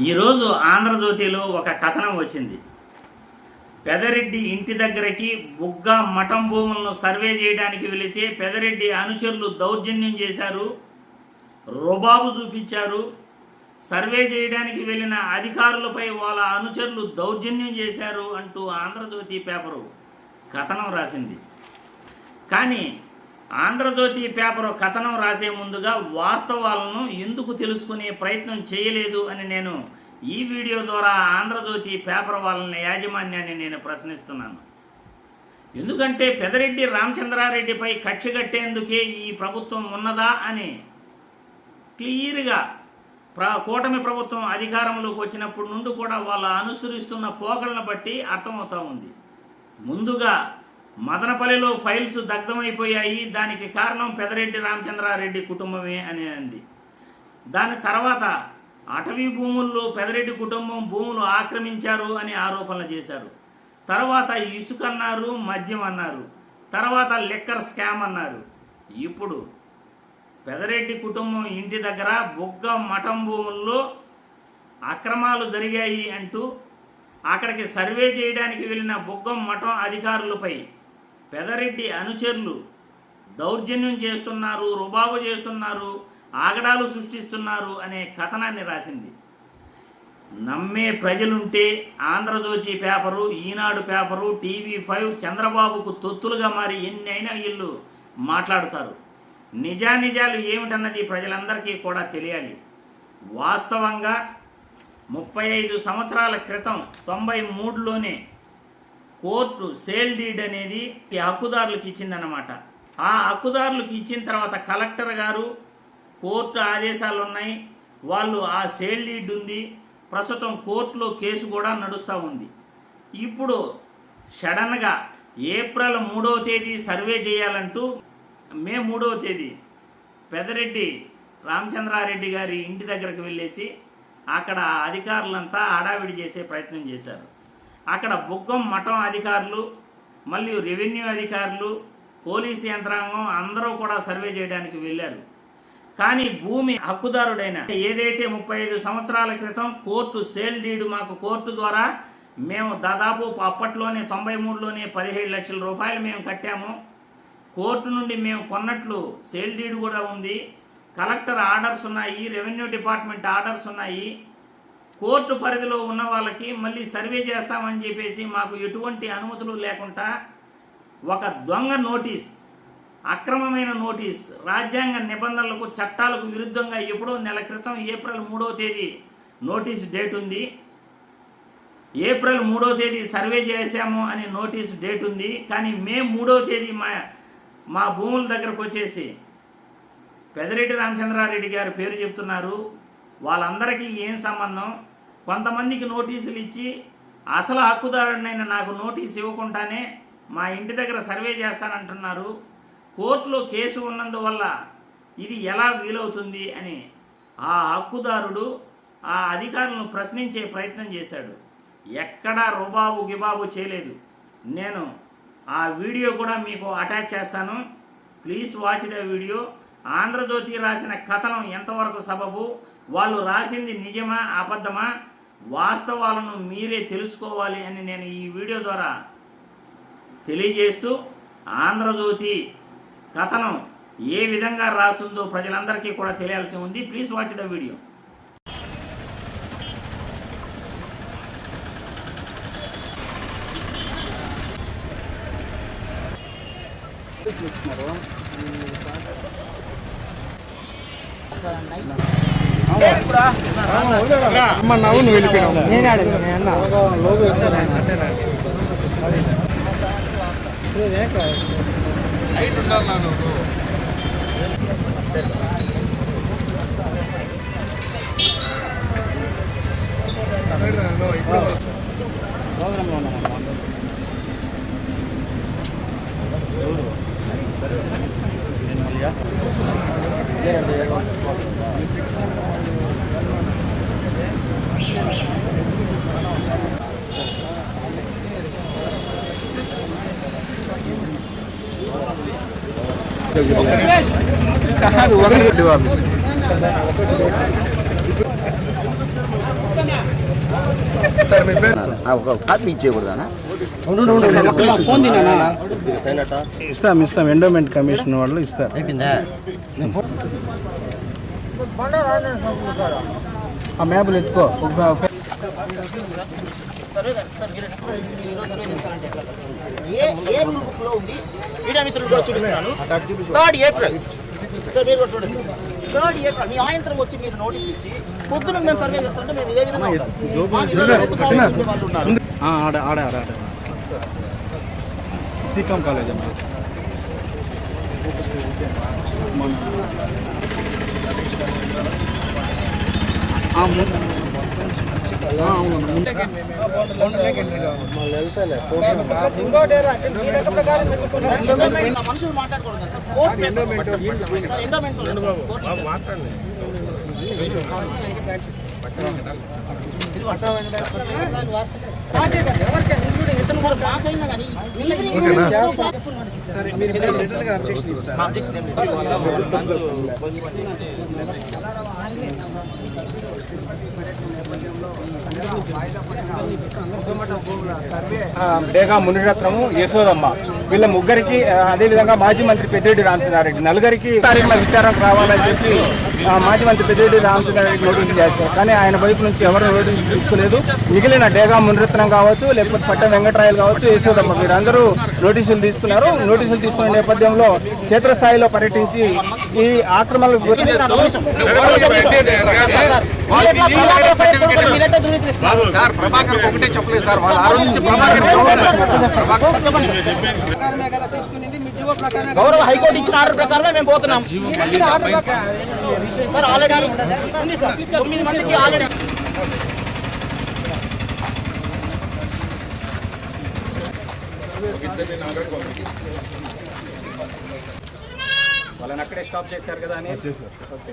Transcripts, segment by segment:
ఈరోజు ఆంధ్రజ్యోతిలో ఒక కథనం వచ్చింది. పెదరెడ్డి ఇంటి దగ్గరికి బుగ్గ మఠం భూములను సర్వే చేయడానికి వెళితే పెదరెడ్డి అనుచరులు దౌర్జన్యం చేశారు రుబాబు చూపించారు సర్వే చేయడానికి వెళ్ళిన అధికారులపై వాళ్ళ అనుచరులు దౌర్జన్యం చేశారు అంటూ ఆంధ్రజ్యోతి పేపరు కథనం రాసింది. కానీ ఆంధ్రజ్యోతి పేపర్ కథనం రాసే ముందుగా వాస్తవాలను ఎందుకు తెలుసుకునే ప్రయత్నం చేయలేదు అని నేను ఈ వీడియో ద్వారా ఆంధ్రజ్యోతి పేపర్ వాళ్ళని యాజమాన్యాన్ని నేను ప్రశ్నిస్తున్నాను. ఎందుకంటే పెదరెడ్డి రామచంద్రారెడ్డిపై కక్ష కట్టేందుకే ఈ ప్రభుత్వం ఉన్నదా అని క్లియర్గా ప్ర కూటమి ప్రభుత్వం అధికారంలోకి వచ్చినప్పటి నుండి కూడా వాళ్ళ అనుసరిస్తున్న పోకలను బట్టి అర్థమవుతా ఉంది. ముందుగా మదనపల్లిలో ఫైల్స్ దగ్ధమైపోయాయి. దానికి కారణం పెదరెడ్డి రామచంద్రారెడ్డి కుటుంబమే అని అంది. దాని తర్వాత అటవీ భూముల్లో పెదరెడ్డి కుటుంబం భూములు ఆక్రమించారు అని ఆరోపణలు చేశారు. తర్వాత ఇసుక అన్నారు మద్యం అన్నారు. తర్వాత లిక్కర్ స్కామ్ అన్నారు. ఇప్పుడు పెదరెడ్డి కుటుంబం ఇంటి దగ్గర బొగ్గ మఠం భూముల్లో అక్రమాలు జరిగాయి అంటూ అక్కడికి సర్వే చేయడానికి వెళ్ళిన బొగ్గం మఠం అధికారులపై పెదరెడ్డి అనుచరులు దౌర్జన్యం చేస్తున్నారు రుబాబు చేస్తున్నారు ఆగడాలు సృష్టిస్తున్నారు అనే కథనాన్ని రాసింది. నమ్మే ప్రజలుంటే Andhrajyothi paper Eenadu paper TV five చంద్రబాబుకు తొత్తులుగా మారి ఎన్ని అయినా వీళ్ళు మాట్లాడుతారు. నిజానిజాలు ఏమిటన్నది ప్రజలందరికీ కూడా తెలియాలి. వాస్తవంగా ముప్పై ఐదు సంవత్సరాల క్రితం తొంభై మూడులోనే కోర్టు సేల్ డీడ్ అనేది ఈ హక్కుదారులకు ఇచ్చిందన్నమాట. ఆ హక్కుదారులకు ఇచ్చిన తర్వాత కలెక్టర్ గారు కోర్టు ఆదేశాలు ఉన్నాయి వాళ్ళు ఆ సేల్ డీడ్ ఉంది. ప్రస్తుతం కోర్టులో కేసు కూడా నడుస్తూ ఉంది. ఇప్పుడు సడన్గా ఏప్రిల్ మూడవ తేదీ సర్వే చేయాలంటూ మే మూడవ తేదీ పెదరెడ్డి రామచంద్రారెడ్డి గారి ఇంటి దగ్గరకు వెళ్ళేసి అక్కడ అధికారులంతా హడావిడి చేసే ప్రయత్నం చేశారు. అక్కడ బుగ్గం మఠం అధికారులు మరియు రెవెన్యూ అధికారులు పోలీసు యంత్రాంగం అందరూ కూడా సర్వే చేయడానికి వెళ్ళారు. కానీ భూమి హక్కుదారుడైన ఏదైతే ముప్పై ఐదు సంవత్సరాల క్రితం కోర్టు సేల్ డీడ్ మాకు కోర్టు ద్వారా మేము దాదాపు అప్పట్లోనే తొంభై మూడులోనే పదిహేడు లక్షల రూపాయలు మేము కట్టాము. కోర్టు నుండి మేము కొన్నట్లు సేల్ డీడ్ కూడా ఉంది. కలెక్టర్ ఆర్డర్స్ ఉన్నాయి రెవెన్యూ డిపార్ట్మెంట్ ఆర్డర్స్ ఉన్నాయి. కోర్టు పరిధిలో ఉన్న వాళ్ళకి మళ్ళీ సర్వే చేస్తామని చెప్పేసి మాకు ఎటువంటి అనుమతులు లేకుండా ఒక దొంగ నోటీస్ అక్రమమైన నోటీస్ రాజ్యాంగ నిబంధనలకు చట్టాలకు విరుద్ధంగా ఎప్పుడో నెల క్రితం ఏప్రిల్ మూడవ తేదీ నోటీస్ డేట్ ఉంది. ఏప్రిల్ మూడో తేదీ సర్వే చేశాము అనే నోటీస్ డేట్ ఉంది. కానీ మే మూడో తేదీ మా మా భూముల దగ్గరకు వచ్చేసి పెదరెడ్డి రామచంద్రారెడ్డి గారు పేరు చెప్తున్నారు. వాళ్ళందరికీ ఏం సంబంధం? కొంతమందికి నోటీసులు ఇచ్చి అసలు హక్కుదారుడినైనా నాకు నోటీస్ ఇవ్వకుండానే మా ఇంటి దగ్గర సర్వే చేస్తానంటున్నారు. కోర్టులో కేసు ఉన్నందువల్ల ఇది ఎలా వీలవుతుంది అని ఆ హక్కుదారుడు ఆ అధికారులను ప్రశ్నించే ప్రయత్నం చేశాడు. ఎక్కడా రుబాబు గిబాబు చేయలేదు. నేను ఆ వీడియో కూడా మీకు అటాచ్ చేస్తాను. Please watch the video. Andhrajyothi రాసిన కథనం ఎంతవరకు సబబు? వాళ్ళు రాసింది నిజమా అబద్ధమా? వాస్తవాలను మీరే తెలుసుకోవాలి అని నేను ఈ వీడియో ద్వారా తెలియజేస్తూ ఆంధ్రజ్యోతి కథనం ఏ విధంగా రాస్తుందో ప్రజలందరికీ కూడా తెలియాల్సి ఉంది. ప్లీజ్ వాచ్ ద వీడియో అమ్మ నవ్వు నువ్వు వెళ్ళిపోయినావు నేను మళ్ళీ కాదు ఒకటి ఆఫీస్ సార్ మీ పేరు ఒక కాపీ ఇచ్చేయకూడదా ఫోన్ తిన్నా ఇస్తాం ఇస్తాం ఎండోమెంట్ కమిషన్ వాళ్ళు ఇస్తారు అయిపోయిందా ఆ మ్యాప్లు ఎత్తుకో. మీడియా మిత్రులు కూడా చూపిస్తున్నాను. థర్డ్ ఏప్రిల్ సార్ మీరు చూడండి. థర్డ్ ఏప్రిల్ మీ ఆయంత్రం వచ్చి మీరు నోటీస్ ఇచ్చి పొద్దున మేము సర్వే చేస్తామంటే మేము ఇదే విధంగా వాళ్ళు ఉన్నారు. ఆడ ఆడ ఆడ ఆడ. సీకాం కాలేజ్ అమ్మా. మనుషులు మాట్లాడుకోవడం కదా sir court paper. Sir, endowments sir. Court ఇచ్చారు. సార్, మాకైనా కానీ సరే మీరు సెంట్రల్గా అబ్జెక్షన్ ఇస్తారు బేగా మునిరత్నము యశోదమ్మ. వీళ్ళ ముగ్గురికి అదేవిధంగా మాజీ మంత్రి పెద్దిరెడ్డి రామచంద్రారెడ్డి నలుగురికి తారీఖుల విచారం రావాలని చెప్పి మాజీ మంత్రి పెద్దిరెడ్డి రామచంద్రారెడ్డి నోటీసులు చేశారు. కానీ ఆయన వైపు నుంచి ఎవరు నోటీసులు తీసుకోలేదు. మిగిలిన డేగా మునిరత్నం కావచ్చు లేకపోతే పట్టం వెంకటరాయలు కావచ్చు యశోదమ్మ వీరందరూ నోటీసులు తీసుకున్నారు. నోటీసులు తీసుకున్న నేపథ్యంలో క్షేత్రస్థాయిలో పర్యటించి ఈ ఆక్రమణలు మీరెట్లా ప్రభాకర్ మీరెట్లా ధృవీకరిస్తున్నారు? సార్. ప్రభాకర్ ఒకటే చెప్పలేదు. సార్ వాళ్ళు ఆ రోజు నుంచి ప్రభాకర్ గౌరవ హైకోర్టు ఇచ్చిన ఆర్డర్ ప్రకారమే మేము పోతున్నాం సార్ ఆల్రెడీ ఉంది సార్ తొమ్మిది మందికి ఆల్రెడీ వాళ్ళని అక్కడే స్టాప్ చేశారు కదా అని ఓకే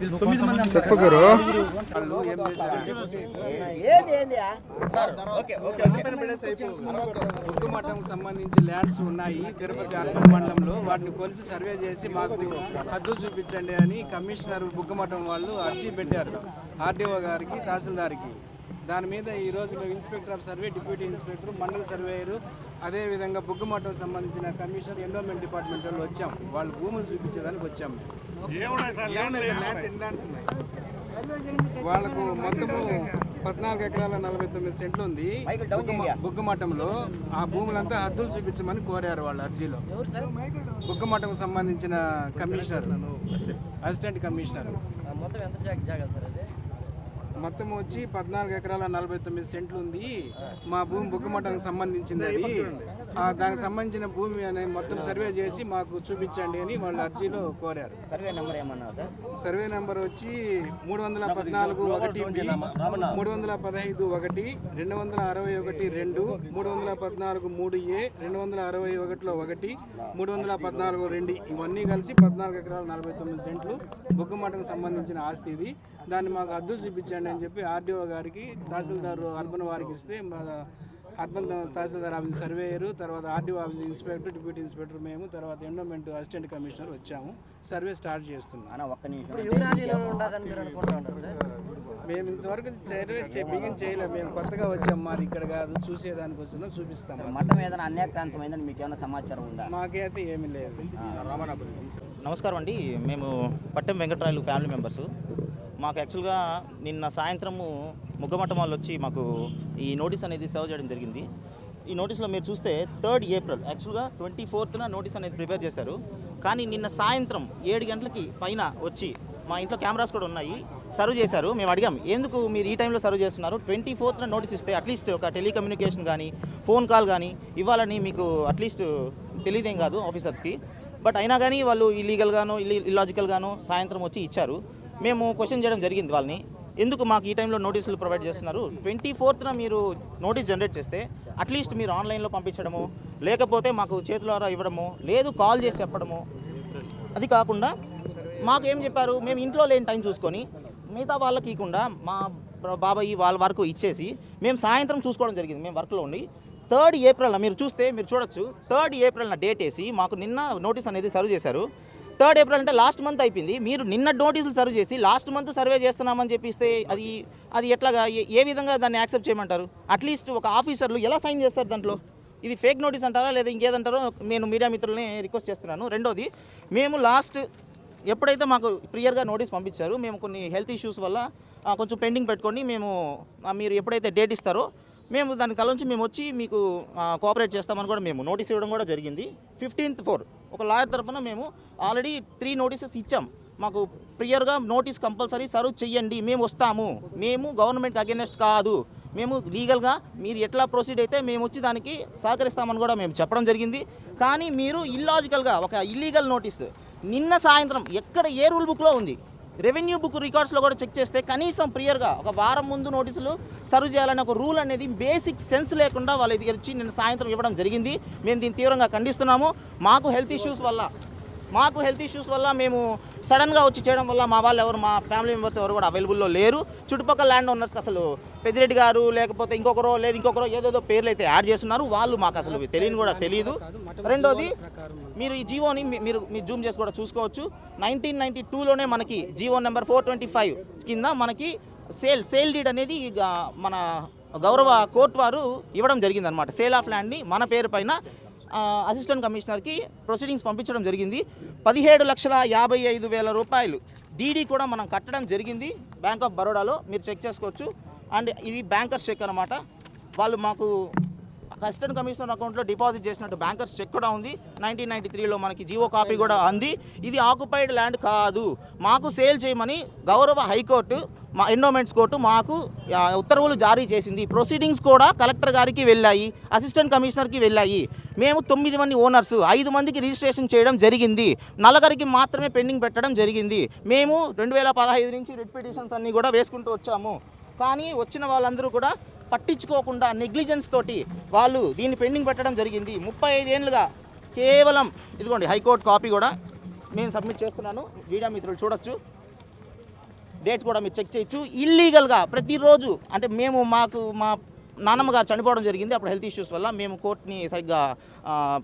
చేశారంటే బుగ్గు మఠంకు సంబంధించి ల్యాండ్స్ ఉన్నాయి. తిరుపతి అర్బన్ మండలంలో వాటిని కొలిసి సర్వే చేసి మాకు హద్దులు చూపించండి అని కమిషనర్ బుగ్గు మఠం వాళ్ళు అర్జీ పెట్టారు. ఆర్డీఓ గారికి తహసీల్దార్కి. దాని మీద ఈ రోజు మేము inspector of survey deputy inspector mandal surveyor అదేవిధంగా బుగ్గు మఠం సంబంధించిన కమిషనర్ ఎండోమెంట్ డిపార్ట్మెంట్ వాళ్ళు వచ్చాం. వాళ్ళు భూములు చూపించేదానికి వచ్చాం. వాళ్ళకు మొత్తము పద్నాలుగు ఎకరాల నలభై తొమ్మిది సెంట్లు ఉంది. బుగ్గమ- బుగ్గమఠంలో ఆ భూములంతా హద్దులు చూపించమని కోరారు వాళ్ళ అర్జీలో. బుగ్గమఠం సంబంధించిన కమిషనర్. Assistant commissioner. మొత్తం వచ్చి పద్నాలుగు ఎకరాల నలభై తొమ్మిది సెంట్లు ఉంది. మా భూమి బుగ్గమఠానికి సంబంధించింది అది. దానికి సంబంధించిన భూమి అనే మొత్తం సర్వే చేసి మాకు చూపించండి అని వాళ్ళు అర్జీలో కోరారు. సర్వే నెంబర్ ఏమన్నా సార్ సర్వే నెంబర్ వచ్చి మూడు వందల పద్నాలుగు ఒకటి మూడు వందల పదహైదు ఒకటి రెండు వందల అరవై ఒకటి రెండు మూడు వందల పద్నాలుగు మూడు ఏ రెండు వందల అరవై ఒకటిలో ఒకటి మూడు వందల పద్నాలుగు రెండు. ఇవన్నీ కలిసి పద్నాలుగు ఎకరాల నలభై తొమ్మిది సెంట్లు బొగ్గుమటకు సంబంధించిన ఆస్తి ఇది. దాన్ని మాకు అద్దులు చూపించండి అని చెప్పి ఆర్డీఓ గారికి తహసీల్దార్ అర్బన్ వారికి ఇస్తే మా అర్బన్ తహసీల్దార్ ఆఫీస్ సర్వేయరు తర్వాత RDO office inspector deputy inspector మేము తర్వాత ఎండోమెంట్ అసిస్టెంట్ కమిషనర్ వచ్చాము. సర్వే స్టార్ట్ చేస్తున్నాం. మేము ఇంతవరకు సర్వే బిగిన్ చేయలేము మేము కొత్తగా వచ్చాం మాది ఇక్కడ కాదు చూసేదానికి వస్తున్నాం చూపిస్తాం మతం ఏదైనా అన్యాక్రాంతమైందని మీకు ఏమైనా సమాచారం ఉందా? మాకైతే ఏమీ లేదు. నమస్కారం అండి. మేము పట్టెం వెంకటరాయలు ఫ్యామిలీ మెంబర్స్. మాకు యాక్చువల్గా నిన్న సాయంత్రము ముగ్గమట్టం వాళ్ళు వచ్చి మాకు ఈ నోటీస్ అనేది సర్వ్ చేయడం జరిగింది. ఈ నోటీస్లో మీరు చూస్తే థర్డ్ ఏప్రిల్ యాక్చువల్గా ట్వంటీ ఫోర్త్న నోటీస్ అనేది ప్రిపేర్ చేశారు. కానీ నిన్న సాయంత్రం ఏడు గంటలకి పైన వచ్చి మా ఇంట్లో కెమెరాస్ కూడా ఉన్నాయి సర్వ్ చేశారు. మేము అడిగాం ఎందుకు మీరు ఈ టైంలో సర్వ్ చేస్తున్నారు? ట్వంటీ ఫోర్త్న నోటీస్ ఇస్తే అట్లీస్ట్ ఒక టెలికమ్యూనికేషన్ కానీ ఫోన్ కాల్ కానీ ఇవ్వాలని మీకు అట్లీస్ట్ తెలియదేం కాదు ఆఫీసర్స్కి. బట్ అయినా కానీ వాళ్ళు ఇల్లీగల్గాను ఇల్లాజికల్గాను సాయంత్రం వచ్చి ఇచ్చారు. మేము క్వశ్చన్ చేయడం జరిగింది వాళ్ళని. ఎందుకు మాకు ఈ టైంలో నోటీసులు ప్రొవైడ్ చేస్తున్నారు? ట్వంటీ ఫోర్త్న మీరు నోటీస్ జనరేట్ చేస్తే అట్లీస్ట్ మీరు ఆన్లైన్లో పంపించడము లేకపోతే మాకు చేతులారా ఇవ్వడము లేదు కాల్ చేసి చెప్పడము. అది కాకుండా మాకు ఏం చెప్పారు? మేము ఇంట్లో లేని టైం చూసుకొని మిగతా వాళ్ళకి ఇవ్వకుండా మా బాబాయ్ వాళ్ళ వరకు ఇచ్చేసి మేము సాయంత్రం చూసుకోవడం జరిగింది. మేము వర్క్లో ఉండి థర్డ్ ఏప్రిల్న మీరు చూస్తే మీరు చూడొచ్చు థర్డ్ ఏప్రిల్న డేట్ వేసి మాకు నిన్న నోటీస్ అనేది సర్వ్ చేశారు. థర్డ్ ఏప్రిల్ అంటే లాస్ట్ మంత్ అయిపోయింది. మీరు నిన్న నోటీసులు సర్వ్ చేసి లాస్ట్ మంత్ సర్వే చేస్తున్నామని చెప్పిస్తే అది అది ఎట్లాగా ఏ- ఏ విధంగా దాన్ని యాక్సెప్ట్ చేయమంటారు? అట్లీస్ట్ ఒక ఆఫీసర్లు ఎలా సైన్ చేస్తారు దాంట్లో? ఇది ఫేక్ నోటీస్ అంటారా లేదా ఇంకేదంటారో నేను మీడియా మిత్రులని రిక్వెస్ట్ చేస్తున్నాను. రెండోది మేము లాస్ట్ ఎప్పుడైతే మాకు ప్రియర్గా నోటీస్ పంపించారు మేము కొన్ని హెల్త్ ఇష్యూస్ వల్ల కొంచెం పెండింగ్ పెట్టుకొని మేము మీరు ఎప్పుడైతే డేట్ ఇస్తారో మేము దాని కలంచి మేము వచ్చి మీకు కోఆపరేట్ చేస్తామని కూడా మేము నోటీస్ ఇవ్వడం కూడా జరిగింది. ఫిఫ్టీన్త్ ఫోర్ ఒక లాయర్ తరఫున మేము ఆల్రెడీ త్రీ నోటీసెస్ ఇచ్చాం. మాకు ప్రియర్గా నోటీస్ కంపల్సరీ సర్వ్ చెయ్యండి మేము వస్తాము. మేము గవర్నమెంట్ అగేనెస్ట్ కాదు. మేము లీగల్గా మీరు ఎట్లా ప్రొసీడ్ అయితే మేము వచ్చి దానికి సహకరిస్తామని కూడా మేము చెప్పడం జరిగింది. కానీ మీరు ఇల్లాజికల్గా ఒక ఇల్లీగల్ నోటీస్ నిన్న సాయంత్రం ఎక్కడ ఏ రూల్ బుక్లో ఉంది? రెవెన్యూ బుక్ రికార్డ్స్లో కూడా చెక్ చేస్తే కనీసం ప్రియర్గా ఒక వారం ముందు నోటీసులు సర్వ్ చేయాలనే ఒక రూల్ అనేది బేసిక్ సెన్స్ లేకుండా వాళ్ళ దగ్గర వచ్చి నిన్న సాయంత్రం ఇవ్వడం జరిగింది. మేము దీన్ని తీవ్రంగా ఖండిస్తున్నాము. మాకు హెల్త్ ఇష్యూస్ వల్ల మాకు హెల్త్ ఇష్యూస్ వల్ల మేము సడన్గా వచ్చి చేయడం వల్ల మా వాళ్ళు ఎవరు మా ఫ్యామిలీ మెంబర్స్ ఎవరు కూడా అవైలబుల్లో లేరు. చుట్టుపక్కల ల్యాండ్ ఓనర్స్కి అసలు పెద్దిరెడ్డి గారు లేకపోతే ఇంకొకరో లేదు ఇంకొకరో ఏదేదో పేర్లు అయితే యాడ్ చేస్తున్నారు. వాళ్ళు మాకు అసలు తెలియని కూడా తెలియదు. రెండోది మీరు ఈ జీవోని మీ- మీరు మీరు జూమ్ చేసి కూడా చూసుకోవచ్చు. నైన్టీన్ నైన్టీ టూలోనే మనకి GO number four twenty five కింద మనకి సేల్ సేల్ డీడ్ అనేది మన గౌరవ కోర్టు వారు ఇవ్వడం జరిగిందనమాట సేల్ ఆఫ్ ల్యాండ్ని మన పేరు పైన అసిస్టెంట్ కమిషనర్కి ప్రొసీడింగ్స్ పంపించడం జరిగింది. పదిహేడు లక్షల యాభై ఐదు వేల రూపాయలు డీడీ కూడా మనం కట్టడం జరిగింది. బ్యాంక్ ఆఫ్ బరోడాలో మీరు చెక్ చేసుకోవచ్చు. అండ్ ఇది బ్యాంకర్స్ చెక్ అనమాట వాళ్ళు మాకు అసిస్టెంట్ కమిషనర్ అకౌంట్లో డిపాజిట్ చేసినట్టు బ్యాంకర్స్ చెక్ కూడా ఉంది. నైన్టీన్ నైన్టీ త్రీలో మనకి జీవో కాపీ కూడా అంది. ఇది ఆక్యుపైడ్ ల్యాండ్ కాదు. మాకు సేల్ చేయమని గౌరవ హైకోర్టు మా ఎండోమెంట్స్ కోర్టు మాకు ఉత్తర్వులు జారీ చేసింది. ప్రొసీడింగ్స్ కూడా కలెక్టర్ గారికి వెళ్ళాయి అసిస్టెంట్ కమిషనర్కి వెళ్ళాయి. మేము తొమ్మిది మంది ఓనర్స్ ఐదు మందికి రిజిస్ట్రేషన్ చేయడం జరిగింది. నలగరికి మాత్రమే పెండింగ్ పెట్టడం జరిగింది. మేము రెండు వేల పదహైదు నుంచి రెడ్ పిటిషన్స్ అన్నీ కూడా వేసుకుంటూ వచ్చాము. కానీ వచ్చిన వాళ్ళందరూ కూడా పట్టించుకోకుండా నెగ్లిజెన్స్ తోటి వాళ్ళు దీన్ని పెండింగ్ పెట్టడం జరిగింది. ముప్పై ఐదేళ్ళుగా కేవలం ఇదిగోండి హైకోర్టు కాపీ కూడా నేను సబ్మిట్ చేస్తున్నాను. మీడియా మిత్రులు చూడొచ్చు. డేట్ కూడా మీరు చెక్ చేయొచ్చు. ఇల్లీగల్గా ప్రతిరోజు అంటే మేము మాకు మా నాన్నమ్మ గారు చనిపోవడం జరిగింది. అప్పుడు హెల్త్ ఇష్యూస్ వల్ల మేము కోర్టుని సరిగ్గా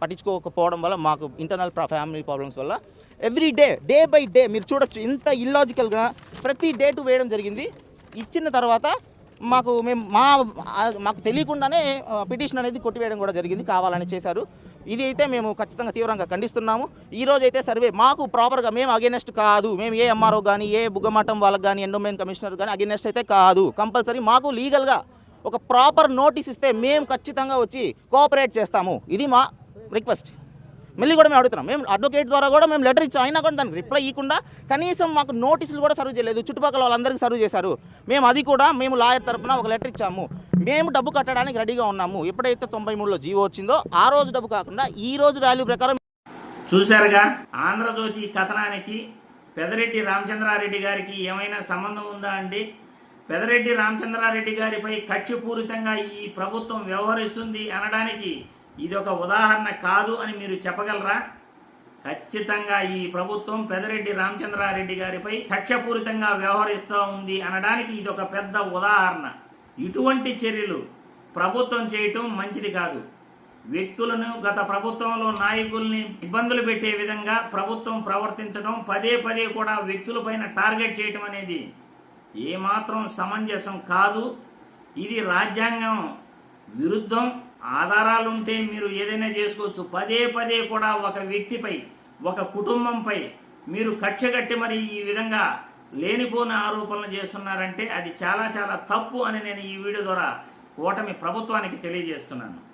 పట్టించుకోకపోవడం వల్ల మాకు ఇంటర్నల్ ఫ్యామిలీ ప్రాబ్లమ్స్ వల్ల every day day by day మీరు చూడొచ్చు. ఇంత ఇల్లాజికల్గా ప్రతి డేటు వేయడం జరిగింది. ఇచ్చిన తర్వాత మాకు మేము మా మాకు తెలియకుండానే పిటిషన్ అనేది కొట్టివేయడం కూడా జరిగింది కావాలని చేశారు. ఇది అయితే మేము ఖచ్చితంగా తీవ్రంగా ఖండిస్తున్నాము. ఈ రోజు అయితే సర్వే మాకు ప్రాపర్గా మేము అగేనెస్ట్ కాదు. మేము ఏ ఎంఆర్ఓ కానీ ఏ బుగ్గమఠం వాళ్ళకి కానీ ఎండోమెంట్ కమిషనర్ కానీ అగేనెస్ట్ అయితే కాదు. కంపల్సరీ మాకు లీగల్గా ఒక ప్రాపర్ నోటీస్ ఇస్తే మేము ఖచ్చితంగా వచ్చి కోఆపరేట్ చేస్తాము. ఇది మా రిక్వెస్ట్ మళ్ళీ కూడా మేము అడుగుతున్నాం. మేము అడ్వకేట్ ద్వారా కూడా మేము లెటర్ ఇచ్చాం. అయినా కూడా దానికి రిప్లై ఇవ్వకుండా కనీసం మాకు నోటీసులు కూడా సర్వ్ చేయలేదు. చుట్టుపక్కల వాళ్ళందరికీ సర్వ్ చేశారు. మేము అది కూడా మేము లాయర్ తరపున ఒక లెటర్ ఇచ్చాము. మేము డబ్బు కట్టడానికి రెడీగా ఉన్నాము. ఎప్పుడైతే తొంభై మూడులో జీవో వచ్చిందో ఆ రోజు డబ్బు కాకుండా ఈ రోజు వాల్యూ ప్రకారం చూశారుగా? ఆంధ్రజ్యోతి కథనానికి పెదరెడ్డి రామచంద్రారెడ్డి గారికి ఏమైనా సంబంధం ఉందా అండి? పెదరెడ్డి రామచంద్రారెడ్డి గారిపై కక్షపూరితంగా ఈ ప్రభుత్వం వ్యవహరిస్తుంది అనడానికి ఇది ఒక ఉదాహరణ కాదు అని మీరు చెప్పగలరా? ఖచ్చితంగా ఈ ప్రభుత్వం పెదరెడ్డి రామచంద్రారెడ్డి గారిపై కక్షపూరితంగా వ్యవహరిస్తూ ఉంది అనడానికి ఇది ఒక పెద్ద ఉదాహరణ. ఇటువంటి చర్యలు ప్రభుత్వం చేయటం మంచిది కాదు. వ్యక్తులను గత ప్రభుత్వంలో నాయకుల్ని ఇబ్బందులు పెట్టే విధంగా ప్రభుత్వం ప్రవర్తించడం పదే పదే కూడా వ్యక్తులపైన టార్గెట్ చేయటం అనేది ఏమాత్రం సమంజసం కాదు. ఇది రాజ్యాంగం విరుద్ధం. ఆధారాలుంటే మీరు ఏదైనా చేసుకోవచ్చు. పదే పదే కూడా ఒక వ్యక్తిపై ఒక కుటుంబంపై మీరు కక్షగట్టి మరి ఈ విధంగా లేనిపోని ఆరోపణలు చేస్తున్నారంటే అది చాలా చాలా తప్పు అని నేను ఈ వీడియో ద్వారా కూటమి ప్రభుత్వానికి తెలియజేస్తున్నాను.